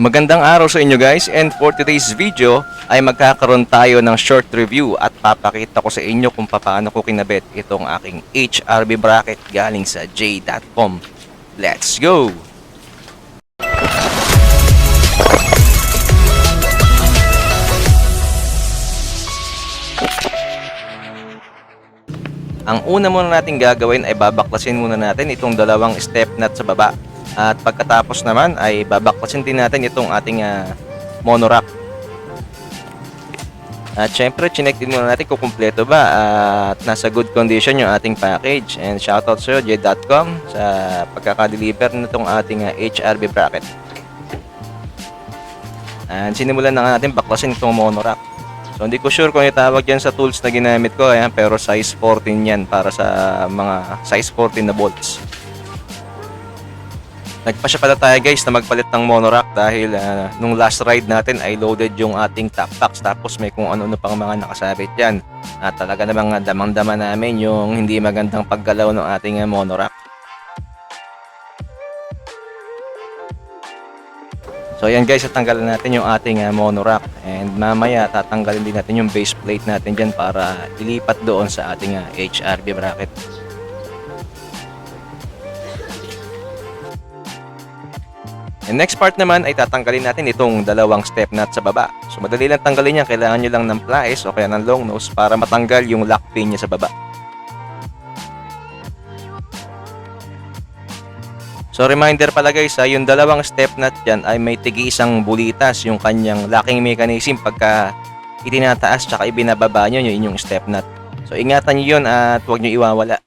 Magandang araw sa inyo guys and for today's video ay magkakaroon tayo ng short review at papakita ko sa inyo kung paano ko kinabit itong aking HRB bracket galing sa j.com. Let's go! Ang una muna natin gagawin ay babaklasin muna natin itong dalawang step nut sa baba. At pagkatapos naman ay babaklasin din natin itong ating ah, monorack. At syempre, chinek din muna natin kung kumpleto ba at nasa good condition yung ating package. And shoutout sa j.com sa pagkakadeliver nitong ating ah, HRB bracket. And sinimulan na natin baklasin itong monorack. So hindi ko sure kung itawag yan sa tools na ginamit ko ayan, pero size 14 yan para sa mga size 14 na bolts. Nagpasya pala tayo guys na magpalit ng monorack dahil ah, nung last ride natin ay loaded yung ating top box tapos may kung ano-ano pang mga nakasabit dyan. At talaga namang damang-dama namin yung hindi magandang paggalaw ng ating ah, monorack. So ayan guys, tatanggalin natin yung ating uh, monorack and mamaya tatanggalin din natin yung base plate natin dyan para ilipat doon sa ating uh, HRB bracket. And next part naman ay tatanggalin natin itong dalawang step nut sa baba. So madali lang tanggalin yan, kailangan nyo lang ng pliers o kaya ng long nose para matanggal yung lock pin niya sa baba. So reminder pala guys, ha, yung dalawang step nut dyan ay may tigi isang bulitas yung kanyang locking mechanism pagka itinataas tsaka ibinababa nyo yung inyong step nut. So ingatan nyo yun at huwag nyo iwawala.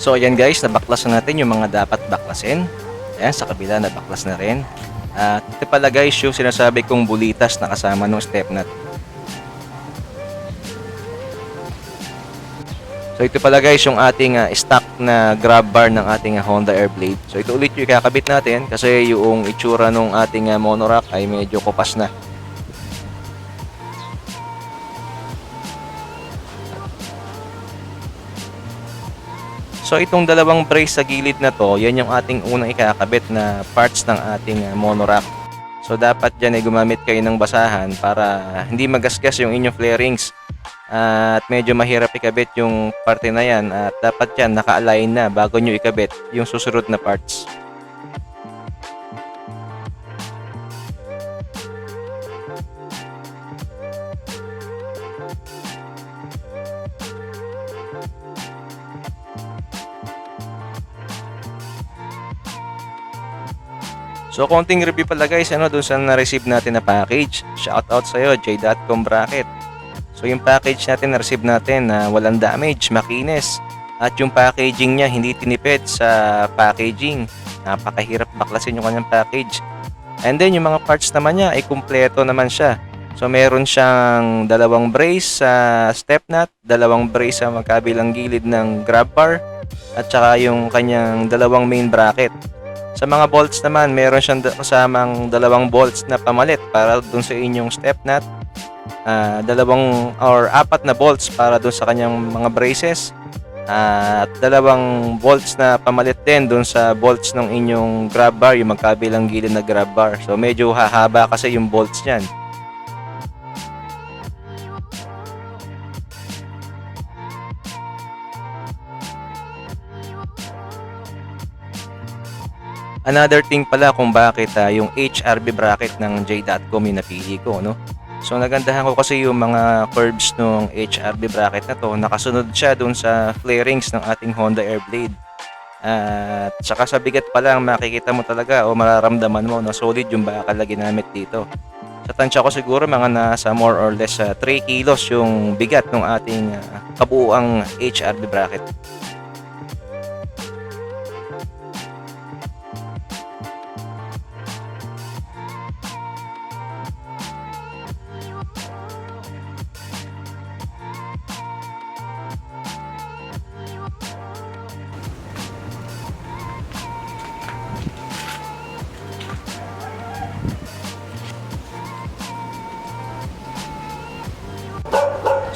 So ayan guys, nabaklas na natin yung mga dapat baklasin. Ayan, sa kabila nabaklas na rin. At ito pala guys yung sinasabi kong bulitas na kasama ng step nut. So ito pala guys yung ating ah, stock na grab bar ng ating ah, Honda Airblade. So ito ulit yung ikakabit natin kasi yung itsura ng ating ah, monorack ay medyo kupas na. So itong dalawang brace sa gilid na to, yan yung ating unang ikakabit na parts ng ating ah, monorack. So dapat dyan ay gumamit kayo ng basahan para hindi magasgas yung inyong flarings at medyo mahirap ikabit yung parte na yan at dapat yan naka-align na bago nyo ikabit yung susunod na parts. So, konting review pala guys, ano, dun sa na-receive natin na package. Shoutout sa'yo, j.com bracket. So, yung package natin, na-receive natin na walang damage, makinis. At yung packaging niya, hindi tinipid sa packaging. Napakahirap baklasin yung kanyang package. And then, yung mga parts naman niya, ay kumpleto naman siya. So, meron siyang dalawang brace sa step nut, dalawang brace sa magkabilang gilid ng grab bar, at saka yung kanyang dalawang main bracket. Sa mga bolts naman, meron siyang kasamang dalawang bolts na pamalit para dun sa inyong step nut. Ah, dalawang or apat na bolts para dun sa kanyang mga braces. at dalawang bolts na pamalit din dun sa bolts ng inyong grab bar, yung magkabilang gilid na grab bar. So medyo hahaba kasi yung bolts niyan. Another thing pala kung bakit ah, yung HRB bracket ng J.com yung napili ko, no? So nagandahan ko kasi yung mga curves ng HRB bracket na to, nakasunod siya dun sa flarings ng ating Honda Airblade. At saka sa bigat pa lang makikita mo talaga o mararamdaman mo na solid yung bakal na ginamit dito. Sa tansya ko siguro mga nasa more or less ah, 3 kilos yung bigat ng ating ah, kabuuang HRB bracket.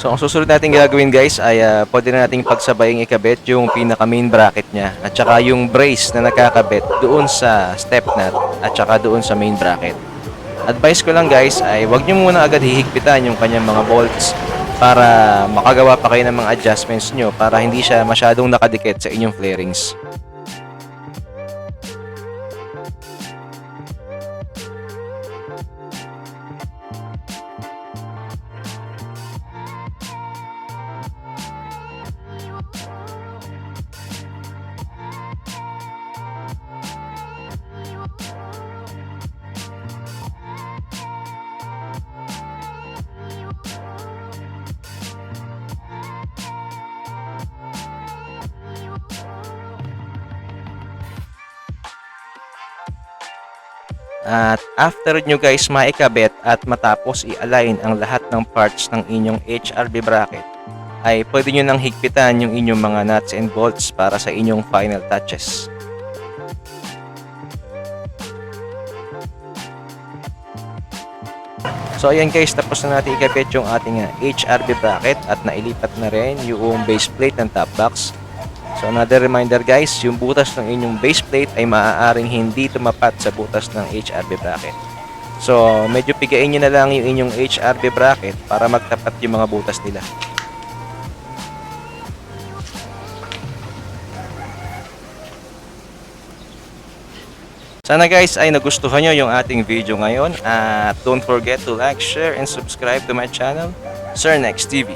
So ang susunod natin gagawin guys ay ah, pwede na nating pagsabaying ikabit yung pinaka main bracket niya at saka yung brace na nakakabit doon sa step nut at saka doon sa main bracket. Advice ko lang guys ay wag niyo muna agad hihigpitan yung kanyang mga bolts para makagawa pa kayo ng mga adjustments nyo para hindi siya masyadong nakadikit sa inyong flarings. At after nyo guys maikabit at matapos i-align ang lahat ng parts ng inyong HRB bracket, ay pwede nyo nang higpitan yung inyong mga nuts and bolts para sa inyong final touches. So ayan guys, tapos na natin ikabit yung ating ah, HRB bracket at nailipat na rin yung base plate ng top box. So another reminder guys, yung butas ng inyong base plate ay maaaring hindi tumapat sa butas ng HRB bracket. So medyo pigain nyo na lang yung inyong HRB bracket para magtapat yung mga butas nila. Sana guys ay nagustuhan nyo yung ating video ngayon at don't forget to like, share, and subscribe to my channel, Sir Next TV.